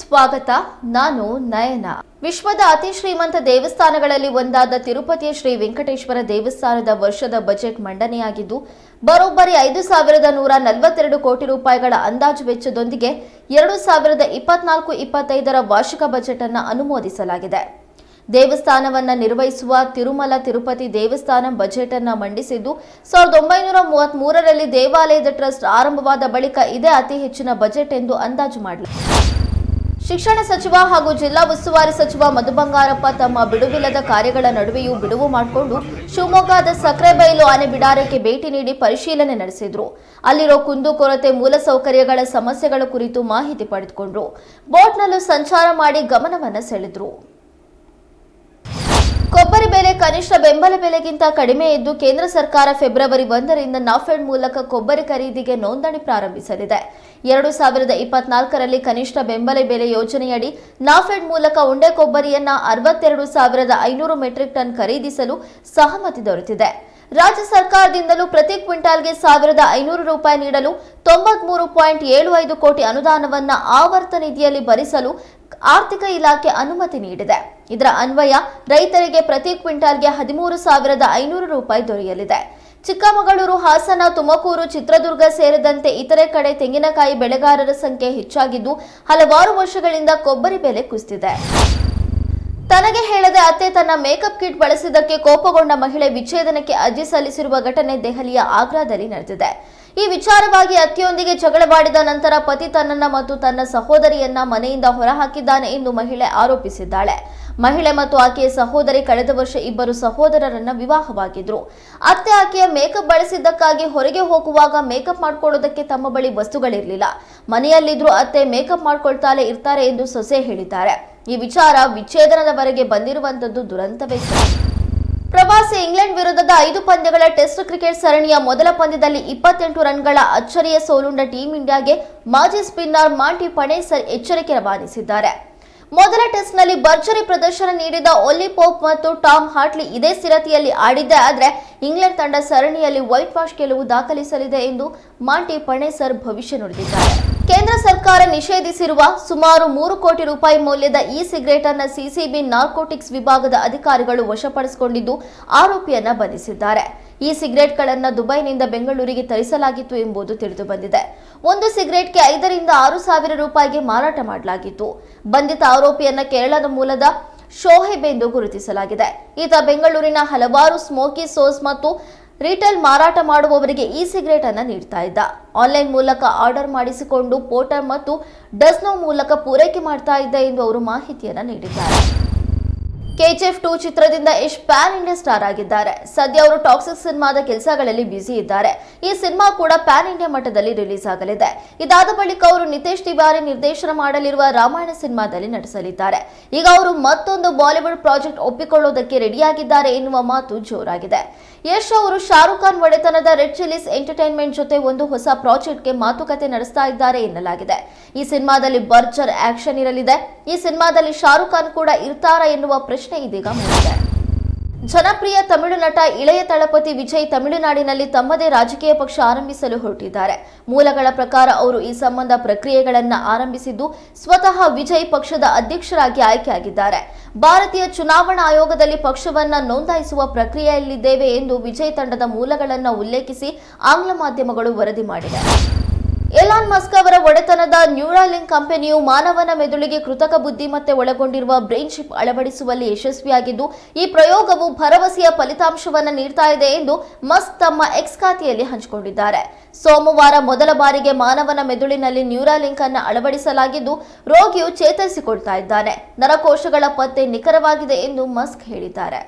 ಸ್ವಾಗತ. ನಾನು ನಯನ. ವಿಶ್ವದ ಅತಿ ಶ್ರೀಮಂತ ದೇವಸ್ಥಾನಗಳಲ್ಲಿ ಒಂದಾದ ತಿರುಪತಿಯ ಶ್ರೀ ವೆಂಕಟೇಶ್ವರ ದೇವಸ್ಥಾನದ ವರ್ಷದ ಬಜೆಟ್ ಮಂಡನೆಯಾಗಿದ್ದು, ಬರೋಬ್ಬರಿ ಐದು ಸಾವಿರದ ನೂರ ನಲವತ್ತೆರಡು ಕೋಟಿ ರೂಪಾಯಿಗಳ ಅಂದಾಜು ವೆಚ್ಚದೊಂದಿಗೆ ಎರಡು ಸಾವಿರದ ಇಪ್ಪತ್ನಾಲ್ಕು ಇಪ್ಪತ್ತೈದರ ವಾರ್ಷಿಕ ಬಜೆಟ್ ಅನ್ನು ಅನುಮೋದಿಸಲಾಗಿದೆ. ದೇವಸ್ಥಾನವನ್ನ ನಿರ್ವಹಿಸುವ ತಿರುಮಲ ತಿರುಪತಿ ದೇವಸ್ಥಾನ ಬಜೆಟ್ ಅನ್ನು ಮಂಡಿಸಿದ್ದು, ಸಾವಿರದ ಒಂಬೈನೂರ ಮೂವತ್ತ್ ಮೂರರಲ್ಲಿ ದೇವಾಲಯದ ಟ್ರಸ್ಟ್ ಆರಂಭವಾದ ಬಳಿಕ ಇದೇ ಅತಿ ಹೆಚ್ಚಿನ ಬಜೆಟ್ ಎಂದು ಅಂದಾಜು ಮಾಡಲಾಗಿದೆ. ಶಿಕ್ಷಣ ಸಚಿವ ಹಾಗೂ ಜಿಲ್ಲಾ ಉಸ್ತುವಾರಿ ಸಚಿವ ಮಧು ಬಂಗಾರಪ್ಪ ತಮ್ಮ ಬಿಡುವಿಲ್ಲದ ಕಾರ್ಯಗಳ ನಡುವೆಯೂ ಬಿಡುವು ಮಾಡಿಕೊಂಡು ಶಿವಮೊಗ್ಗದ ಸಕ್ರೆಬೈಲು ಆನೆ ಬಿಡಾರಕ್ಕೆ ಭೇಟಿ ನೀಡಿ ಪರಿಶೀಲನೆ ನಡೆಸಿದ್ರು. ಅಲ್ಲಿರೋ ಕುಂದುಕೊರತೆ ಮೂಲಸೌಕರ್ಯಗಳ ಸಮಸ್ಯೆಗಳ ಕುರಿತು ಮಾಹಿತಿ ಪಡೆದುಕೊಂಡ್ರು. ಬೋಟ್ನಲ್ಲೂ ಸಂಚಾರ ಮಾಡಿ ಗಮನವನ್ನ ಸೆಳೆದ್ರು. ಕೊಬ್ಬರಿ ಬೆಲೆ ಕನಿಷ್ಠ ಬೆಂಬಲ ಬೆಲೆಗಿಂತ ಕಡಿಮೆ ಇದ್ದು ಕೇಂದ್ರ ಸರ್ಕಾರ ಫೆಬ್ರವರಿ ಒಂದರಿಂದ ನಾಫೆಡ್ ಮೂಲಕ ಕೊಬ್ಬರಿ ಖರೀದಿಗೆ ನೋಂದಣಿ ಪ್ರಾರಂಭಿಸಲಿದೆ. ಎರಡು ಸಾವಿರದ ಇಪ್ಪತ್ನಾಲ್ಕರಲ್ಲಿ ಕನಿಷ್ಠ ಬೆಂಬಲ ಬೆಲೆ ಯೋಜನೆಯಡಿ ನಾಫೆಡ್ ಮೂಲಕ ಉಂಡೆ ಕೊಬ್ಬರಿಯನ್ನ ಅರವತ್ತೆರಡು ಸಾವಿರದ ಐನೂರು ಮೆಟ್ರಿಕ್ ಟನ್ ಖರೀದಿಸಲು ಸಹಮತಿ ದೊರೆತಿದೆ. ರಾಜ್ಯ ಸರ್ಕಾರದಿಂದಲೂ ಪ್ರತಿ ಕ್ವಿಂಟಾಲ್ಗೆ ಸಾವಿರದ ಐನೂರು ರೂಪಾಯಿ ನೀಡಲು ತೊಂಬತ್ಮೂರು ಪಾಯಿಂಟ್ ಏಳು ಐದು ಕೋಟಿ ಅನುದಾನವನ್ನ ಆವರ್ತ ನಿಧಿಯಲ್ಲಿ ಭರಿಸಲು ಆರ್ಥಿಕ ಇಲಾಖೆ ಅನುಮತಿ ನೀಡಿದೆ. ಇದರ ಅನ್ವಯ ರೈತರಿಗೆ ಪ್ರತಿ ಕ್ವಿಂಟಾಲ್ಗೆ ಹದಿಮೂರು ಸಾವಿರದ ಐನೂರು ರೂಪಾಯಿ ದೊರೆಯಲಿದೆ. ಚಿಕ್ಕಮಗಳೂರು, ಹಾಸನ, ತುಮಕೂರು, ಚಿತ್ರದುರ್ಗ ಸೇರಿದಂತೆ ಇತರೆ ಕಡೆ ತೆಂಗಿನಕಾಯಿ ಬೆಳೆಗಾರರ ಸಂಖ್ಯೆ ಹೆಚ್ಚಾಗಿದ್ದು, ಹಲವಾರು ವರ್ಷಗಳಿಂದ ಕೊಬ್ಬರಿ ಬೆಲೆ ಕುಸಿದಿದೆ. ತನಗೆ ಹೇಳದೆ ಅತ್ತೆ ತನ್ನ ಮೇಕಪ್ ಕಿಟ್ ಬಳಸಿದ್ದಕ್ಕೆ ಕೋಪಗೊಂಡ ಮಹಿಳೆ ವಿಚ್ಛೇದನಕ್ಕೆ ಅರ್ಜಿ ಸಲ್ಲಿಸಿರುವ ಘಟನೆ ದೆಹಲಿಯ ಆಗ್ರಾದಲ್ಲಿ ನಡೆದಿದೆ. ಈ ವಿಚಾರವಾಗಿ ಅತ್ತೆಯೊಂದಿಗೆ ಜಗಳವಾಡಿದ ನಂತರ ಪತಿ ತನ್ನನ್ನ ಮತ್ತು ತನ್ನ ಸಹೋದರಿಯನ್ನ ಮನೆಯಿಂದ ಹೊರಹಾಕಿದ್ದಾನೆ ಎಂದು ಮಹಿಳೆ ಆರೋಪಿಸಿದ್ದಾಳೆ. ಮಹಿಳೆ ಮತ್ತು ಆಕೆಯ ಸಹೋದರಿ ಕಳೆದ ವರ್ಷ ಇಬ್ಬರು ಸಹೋದರರನ್ನ ವಿವಾಹವಾಗಿದ್ರು. ಅತ್ತೆ ಆಕೆಯ ಮೇಕಪ್ ಬಳಸಿದ್ದಕ್ಕಾಗಿ ಹೊರಗೆ ಹೋಗುವಾಗ ಮೇಕಪ್ ಮಾಡ್ಕೊಳ್ಳೋದಕ್ಕೆ ತಮ್ಮ ಬಳಿ ವಸ್ತುಗಳಿರಲಿಲ್ಲ. ಮನೆಯಲ್ಲಿದ್ರು ಅತ್ತೆ ಮೇಕಪ್ ಮಾಡ್ಕೊಳ್ತಾಳೆ ಇರ್ತಾರೆ ಎಂದು ಸೊಸೆ ಹೇಳಿದ್ದಾರೆ. ಈ ವಿಚಾರ ವಿಚ್ಛೇದನದವರೆಗೆ ಬಂದಿರುವಂತದ್ದು ದುರಂತವೇ. ಪ್ರವಾಸಿ ಇಂಗ್ಲೆಂಡ್ ವಿರುದ್ಧದ ಐದು ಪಂದ್ಯಗಳ ಟೆಸ್ಟ್ ಕ್ರಿಕೆಟ್ ಸರಣಿಯ ಮೊದಲ ಪಂದ್ಯದಲ್ಲಿ ಇಪ್ಪತ್ತೆಂಟು ರನ್ಗಳ ಅಚ್ಚರಿಯ ಸೋಲುಂಡ ಟೀಂ ಇಂಡಿಯಾಗೆ ಮಾಜಿ ಸ್ಪಿನ್ನರ್ ಮಾಂಟಿ ಪಣೇಸರ್ ಎಚ್ಚರಿಕೆ ರವಾನಿಸಿದ್ದಾರೆ. ಮೊದಲ ಟೆಸ್ಟ್ನಲ್ಲಿ ಭರ್ಜರಿ ಪ್ರದರ್ಶನ ನೀಡಿದ ಒಲ್ಲಿ ಪೋಪ್ ಮತ್ತು ಟಾಮ್ ಹಾಟ್ಲಿ ಇದೇ ಸ್ಥಿರತೆಯಲ್ಲಿ ಆಡಿದ್ದೆ ಆದರೆ ಇಂಗ್ಲೆಂಡ್ ತಂಡ ಸರಣಿಯಲ್ಲಿ ವೈಟ್ ವಾಶ್ ಗೆಲುವು ದಾಖಲಿಸಲಿದೆ ಎಂದು ಮಾಂಟಿ ಪಣೇಸರ್ ಭವಿಷ್ಯ ನುಡಿದಿದ್ದಾರೆ. ಕೇಂದ್ರ ಸರ್ಕಾರ ನಿಷೇಧಿಸಿರುವ ಸುಮಾರು ಮೂರು ಕೋಟಿ ರೂಪಾಯಿ ಮೌಲ್ಯದ ಇ ಸಿಗರೇಟ್ ಅನ್ನ ಸಿಸಿಬಿ ನಾರ್ಕೋಟಿಕ್ಸ್ ವಿಭಾಗದ ಅಧಿಕಾರಿಗಳು ವಶಪಡಿಸಿಕೊಂಡಿದ್ದು ಆರೋಪಿಯನ್ನ ಬಂಧಿಸಿದ್ದಾರೆ. ಈ ಸಿಗರೇಟ್ಗಳನ್ನು ದುಬೈನಿಂದ ಬೆಂಗಳೂರಿಗೆ ತರಿಸಲಾಗಿತ್ತು ಎಂಬುದು ತಿಳಿದು ಬಂದಿದೆ ಒಂದು ಸಿಗರೇಟ್ಗೆ ಐದರಿಂದ ಆರು ಸಾವಿರ ರೂಪಾಯಿಗೆ ಮಾರಾಟ ಮಾಡಲಾಗಿತ್ತು. ಬಂಧಿತ ಆರೋಪಿಯನ್ನ ಕೇರಳದ ಮೂಲದ ಶೋಹೆಬ್ ಎಂದು ಗುರುತಿಸಲಾಗಿದೆ. ಈತ ಬೆಂಗಳೂರಿನ ಹಲವಾರು ಸ್ಮೋಕಿ ಸೋಸ್ ಮತ್ತು ರಿಟೇಲ್ ಮಾರಾಟ ಮಾಡುವವರಿಗೆ ಈ ಸಿಗರೇಟ್ ಅನ್ನು ನೀಡ್ತಾ ಇದ್ದ. ಆನ್ಲೈನ್ ಮೂಲಕ ಆರ್ಡರ್ ಮಾಡಿಸಿಕೊಂಡು ಪೋರ್ಟರ್ ಮತ್ತು ಡಸ್ನೋ ಮೂಲಕ ಪೂರೈಕೆ ಮಾಡ್ತಾ ಇದ್ದ ಎಂದು ಅವರು ಮಾಹಿತಿಯನ್ನು ನೀಡಿದ್ದಾರೆ. ಕೆಜಿಎಫ್ ಟು ಚಿತ್ರದಿಂದ ಯಶ್ ಪ್ಯಾನ್ ಇಂಡಿಯಾ ಸ್ಟಾರ್ ಆಗಿದ್ದಾರೆ. ಸದ್ಯ ಅವರು ಟಾಕ್ಸಿಕ್ ಸಿನಿಮಾದ ಕೆಲಸಗಳಲ್ಲಿ ಬ್ಯುಸಿ ಇದ್ದಾರೆ. ಈ ಸಿನಿಮಾ ಕೂಡ ಪ್ಯಾನ್ ಇಂಡಿಯಾ ಮಟ್ಟದಲ್ಲಿ ರಿಲೀಸ್ ಆಗಲಿದೆ. ಇದಾದ ಬಳಿಕ ಅವರು ನಿತೇಶ್ ತಿವಾರಿ ನಿರ್ದೇಶನ ಮಾಡಲಿರುವ ರಾಮಾಯಣ ಸಿನಿಮಾದಲ್ಲಿ ನಟಿಸಲಿದ್ದಾರೆ. ಈಗ ಅವರು ಮತ್ತೊಂದು ಬಾಲಿವುಡ್ ಪ್ರಾಜೆಕ್ಟ್ ಒಪ್ಪಿಕೊಳ್ಳೋದಕ್ಕೆ ರೆಡಿಯಾಗಿದ್ದಾರೆ ಎನ್ನುವ ಮಾತು ಜೋರಾಗಿದೆ. ಯಶ್ ಅವರು ಶಾರುಖ್ ಖಾನ್ ಒಡೆತನದ ರೆಡ್ ಚಿಲ್ಲಿಸ್ ಎಂಟರ್ಟೈನ್ಮೆಂಟ್ ಜೊತೆ ಒಂದು ಹೊಸ ಪ್ರಾಜೆಕ್ಟ್ಗೆ ಮಾತುಕತೆ ನಡೆಸ್ತಾ ಇದ್ದಾರೆ ಎನ್ನಲಾಗಿದೆ. ಈ ಸಿನಿಮಾದಲ್ಲಿ ಬರ್ಜರ್ ಆಕ್ಷನ್ ಇರಲಿದೆ. ಈ ಸಿನಿಮಾದಲ್ಲಿ ಶಾರುಖ್ ಖಾನ್ ಕೂಡ ಇರ್ತಾರಾ ಎನ್ನುವ ಪ್ರಶ್ನೆ ಇದೀಗ ಮೂಡಿದೆ ಜನಪ್ರಿಯ ತಮಿಳು ನಟ ಇಳೆಯ ತಳಪತಿ ವಿಜಯ್ ತಮಿಳುನಾಡಿನಲ್ಲಿ ತಮ್ಮದೇ ರಾಜಕೀಯ ಪಕ್ಷ ಆರಂಭಿಸಲು ಹೊರಟಿದ್ದಾರೆ. ಮೂಲಗಳ ಪ್ರಕಾರ ಅವರು ಈ ಸಂಬಂಧ ಪ್ರಕ್ರಿಯೆಗಳನ್ನು ಆರಂಭಿಸಿದ್ದು ಸ್ವತಃ ವಿಜಯ್ ಪಕ್ಷದ ಅಧ್ಯಕ್ಷರಾಗಿ ಆಯ್ಕೆಯಾಗಿದ್ದಾರೆ. ಭಾರತೀಯ ಚುನಾವಣಾ ಆಯೋಗದಲ್ಲಿ ಪಕ್ಷವನ್ನ ನೋಂದಾಯಿಸುವ ಪ್ರಕ್ರಿಯೆಯಲ್ಲಿದ್ದೇವೆ ಎಂದು ವಿಜಯ್ ತಂಡದ ಮೂಲಗಳನ್ನು ಉಲ್ಲೇಖಿಸಿ ಆಂಗ್ಲ ಮಾಧ್ಯಮಗಳು ವರದಿ ಮಾಡಿವೆ. ಎಲಾನ್ ಮಸ್ಕ್ ಅವರ ಒಡೆತನದ ನ್ಯೂರಾಲಿಂಕ್ ಕಂಪನಿಯು ಮಾನವನ ಮೆದುಳಿಗೆ ಕೃತಕ ಬುದ್ಧಿಮತ್ತೆ ಒಳಗೊಂಡಿರುವ ಬ್ರೈನ್ ಚಿಪ್ ಅಳವಡಿಸುವಲ್ಲಿ ಯಶಸ್ವಿಯಾಗಿದ್ದು, ಈ ಪ್ರಯೋಗವು ಭರವಸೆಯ ಫಲಿತಾಂಶವನ್ನು ನೀಡ್ತಾ ಇದೆ ಎಂದು ಮಸ್ಕ್ ತಮ್ಮ ಎಕ್ಸ್ ಖಾತೆಯಲ್ಲಿ ಹಂಚಿಕೊಂಡಿದ್ದಾರೆ. ಸೋಮವಾರ ಮೊದಲ ಬಾರಿಗೆ ಮಾನವನ ಮೆದುಳಿನಲ್ಲಿ ನ್ಯೂರಾಲಿಂಕ್ ಅನ್ನು ಅಳವಡಿಸಲಾಗಿದ್ದು, ರೋಗಿಯು ಚೇತರಿಸಿಕೊಳ್ತಾ ಇದ್ದಾನೆ. ನರಕೋಶಗಳ ಪತ್ತೆ ನಿಖರವಾಗಿದೆ ಎಂದು ಮಸ್ಕ್ ಹೇಳಿದ್ದಾರೆ.